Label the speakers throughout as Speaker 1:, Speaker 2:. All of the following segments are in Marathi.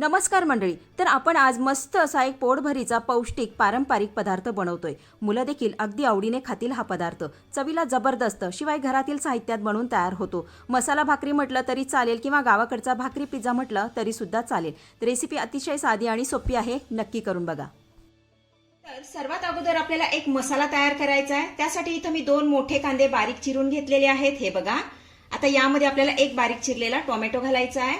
Speaker 1: नमस्कार मंडळी तर आपण आज मस्त असा एक पोटभरीचा पौष्टिक पारंपरिक पदार्थ बनवतोय. मुलं देखील अगदी आवडीने खातील हा पदार्थ. चवीला जबरदस्त शिवाय घरातील साहित्यात बनवून तयार होतो. मसाला भाकरी म्हटलं तरी चालेल किंवा गावाकडचा भाकरी पिझ्झा म्हटलं तरी सुद्धा चालेल. रेसिपी अतिशय साधी आणि सोपी आहे नक्की करून बघा.
Speaker 2: तर सर्वात अगोदर आपल्याला एक मसाला तयार करायचा आहे. त्यासाठी इथं मी दोन मोठे कांदे बारीक चिरून घेतलेले आहेत हे बघा. आता यामध्ये आपल्याला एक बारीक चिरलेला टोमॅटो घालायचा आहे.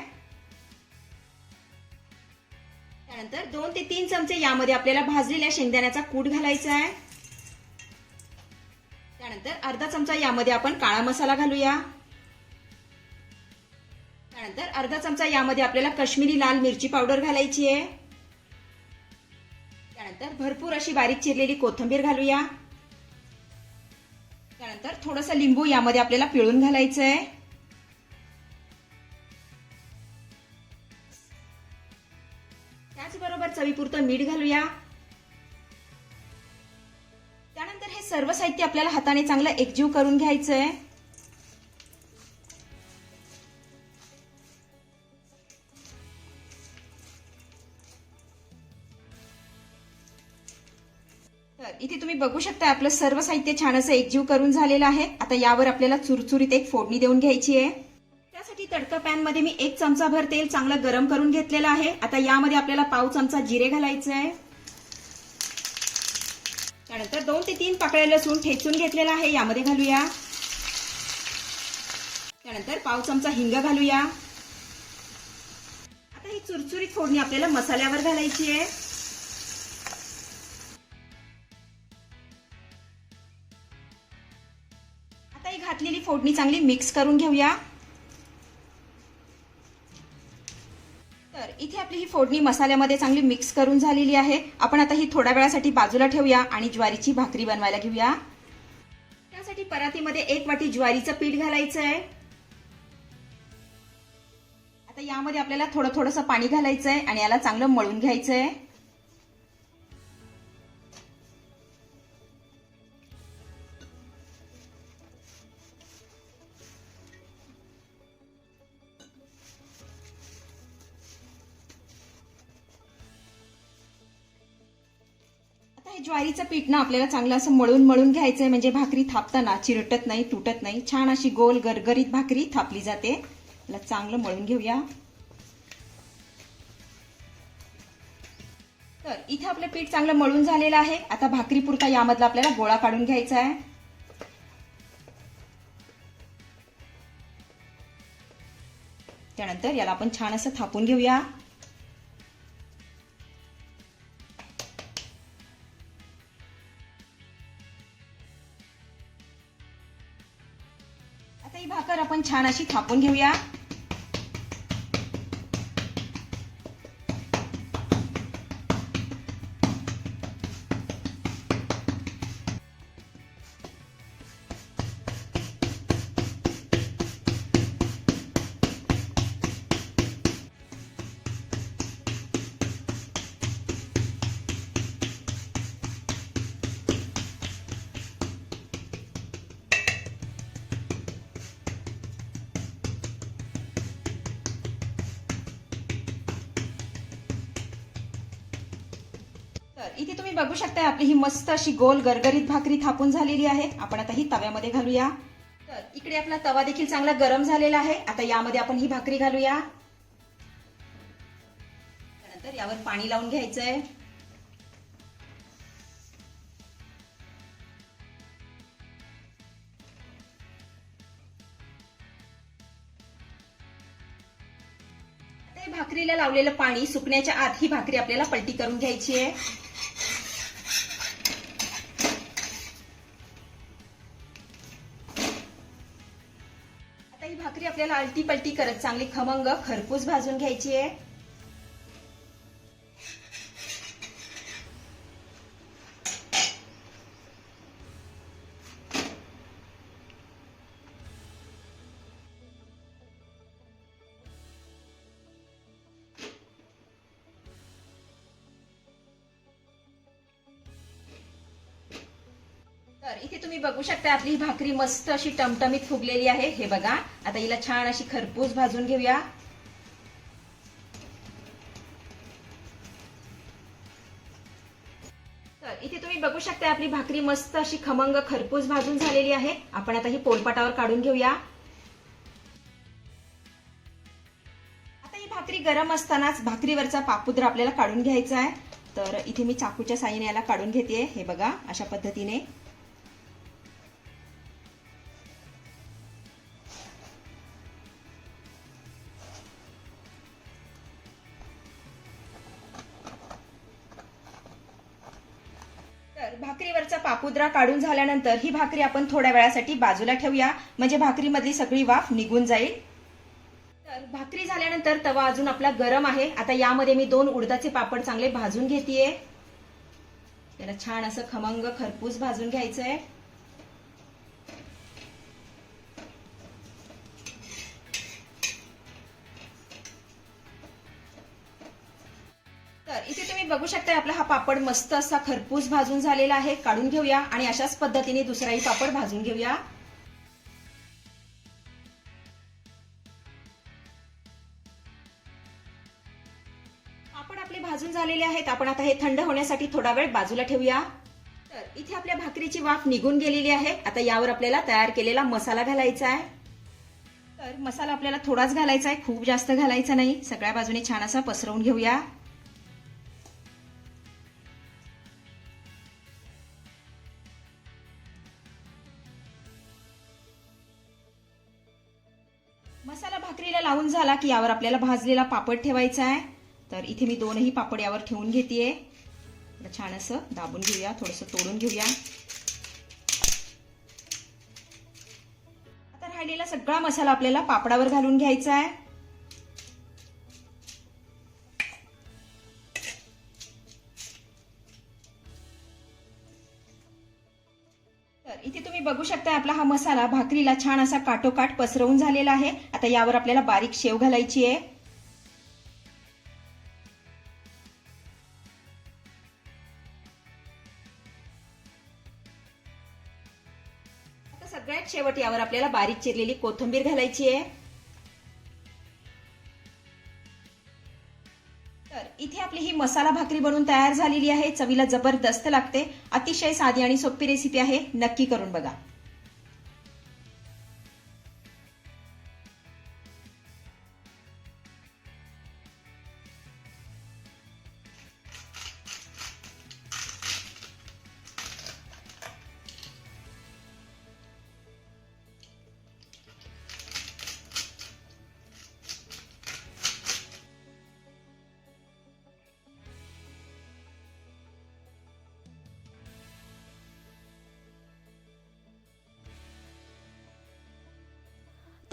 Speaker 2: त्यानंतर दोन ते तीन चमचे यामध्ये आपल्याला भाजलेल्या शेंगदाण्याचा कूट घालायचा आहे. त्यानंतर अर्धा चमचा यामध्ये आपण काळा मसाला घालूया. त्यानंतर अर्धा चमचा यामध्ये आपल्याला काश्मीरी लाल मिरची पावडर घालायची आहे. त्यानंतर भरपूर अशी बारीक चिरलेली कोथिंबीर घालूया. त्यानंतर थोडंसं लिंबू यामध्ये आपल्याला पिळून घालायचं आहे मीठ घालूया. त्यानंतर हे सर्व साहित्य आपल्याला हाताने चांगलं एकजीव करून घ्यायचं आहे तर इथे तुम्ही बघू शकता आपलं सर्व साहित्य छान असं एकजीव करून झालेलं आहे. आता यावर आपल्याला चुरचुरीत एक फोडणी देऊन घ्यायची आहे. त्यासाठी तडका पॅनमध्ये मी एक चमचा भर तेल चांगलं गरम करून घेतलेलं आहे. आता यामध्ये आपल्याला पाव चमचा जिरे घालायचे आहे. त्यानंतर दोन ते तीन पाकळ्या लसूण ठेचून घेतलेला आहे. यामध्ये घालूया. त्यानंतर पाव चमचा हिंग घालूया. आता ही चुरचुरीत फोडणी आपल्याला मसाल्यावर घालायची आहे. आता ही घातलेली फोडणी चांगली मिक्स करून घेऊया. आपली ही फोडणी मसाल्यामध्ये चांगली मिक्स करून झालेली आहे. आपण आता ही थोड्या वेळासाठी बाजूला ठेवूया आणि ज्वारीची भाकरी बनवायला घेऊया. त्यासाठी परातीमध्ये एक वाटी ज्वारीचं पीठ घालायचं आहे. आता यामध्ये आपल्याला थोडं थोडंसं पाणी घालायचं आहे आणि याला चांगलं मळून घ्यायचं आहे. ज्वारीचं पीठ ना आपल्याला चांगलं असं मळून मळून घ्यायचंय. म्हणजे भाकरी थापताना चिरटत नाही तुटत नाही. छान अशी गोल गरगरीत भाकरी थापली जाते. याला चांगलं मळून घेऊया. तर इथे आपलं पीठ चांगलं मळून झालेलं आहे. आता भाकरी पुरता यामधला आपल्याला गोळा काढून घ्यायचा आहे त्यानंतर याला आपण छान असं थापून घेऊया. ही भाकर आपण छान अशी थापून घेऊया. तर इथे तुम्ही बघू शकता आपली ही मस्त अशी गोल गरगरीत भाकरी थापून झालेली आहे आपण आता ही तव्यामध्ये घालूया. तर इकडे आपला तवा देखील चांगला गरम झालेला आहे. आता यामध्ये आपण ही भाकरी घालूया. त्यानंतर यावर पाणी लावून घ्यायचंय. भाकरीला लावलेलं पाणी सुकण्याच्या आत ही भाकरी आपल्याला पलटी करून घ्यायची आहे. आपल्याला अलटी पलटी करत चांगली खमंग खरपूस भाजून घ्यायची आहे. तर इथे तुम्ही बघू शकता आपली भाकरी मस्त अशी टमटमीत फुगलेली आहे. हे बघा आता हिला छान अशी खरपूस भाजून घेऊया. तर इथे तुम्ही बघू शकता आपली भाकरी मस्त अशी खमंग खरपूस भाजून झालेली आहे. आपण आता ही पोलपाटावर काढून घेऊया. आता ही भाकरी गरम असतानाच भाकरीवरचा पापुद्र आपल्याला काढून घ्यायचा आहे. तर इथे मी चाकूच्या साईने याला काढून घेते हे बघा अशा पद्धतीने. भाकरीवरचा पापुद्रा काढून झाल्यानंतर ही भाकरी आपण थोड्या वेळासाठी बाजूला ठेवूया. म्हणजे भाकरीमधली सगळी वाफ निघून जाईल. तर भाकरी झाल्यानंतर तवा अजून आपला गरम आहे. आता यामध्ये मी दोन उडदाचे पापड चांगले भाजून घेतेय. त्याला छान असं खमंग खरपूस भाजून घ्यायचं आहे तर इथे तुम्ही बघू शकता आपला हा पापड मस्त असा खरपूस भाजून झालेला आहे. काढून घेऊया आणि अशाच पद्धतीने दुसराही पापड भाजून घेऊया. पापड आपले भाजून झालेले आहेत. आपण आता हे थंड होण्यासाठी थोडा वेळ बाजूला ठेवूया. तर इथे आपल्या भाकरीची वाफ निघून गेलेली आहे. आता यावर आपल्याला तयार केलेला मसाला घालायचा आहे. तर मसाला आपल्याला थोडाच घालायचा आहे. खूप जास्त घालायचा नाही. सगळ्या बाजूने छान असा पसरवून घेऊया. मसाला भाकरीला लावून झाला की यावर आपल्याला भाजलेला पापड ठेवायचा आहे. तर इथे मी दोनही पापड यावर ठेवून घेते छान असं दाबून घेऊया थोडंसं तोडून घेऊया. आता राहिलेला सगळा मसाला आपल्याला पापडावर घालून घ्यायचा आहे. शकता आपला हा मसाला भाकरीला छान असा काटोकाट पसरवून झालेला आहे. आता यावर आपल्याला बारीक शेव घालायची आहे. आता सगळ्यात शेवट यावर आपल्याला बारीक चिरलेली कोथिंबीर घालायची आहे. तर इथे आपली ही मसाला भाकरी बनवून तयार झालेली आहे. चवीला जबरदस्त लागते. अतिशय साधी आणि सोपी रेसिपी आहे. नक्की करून बघा.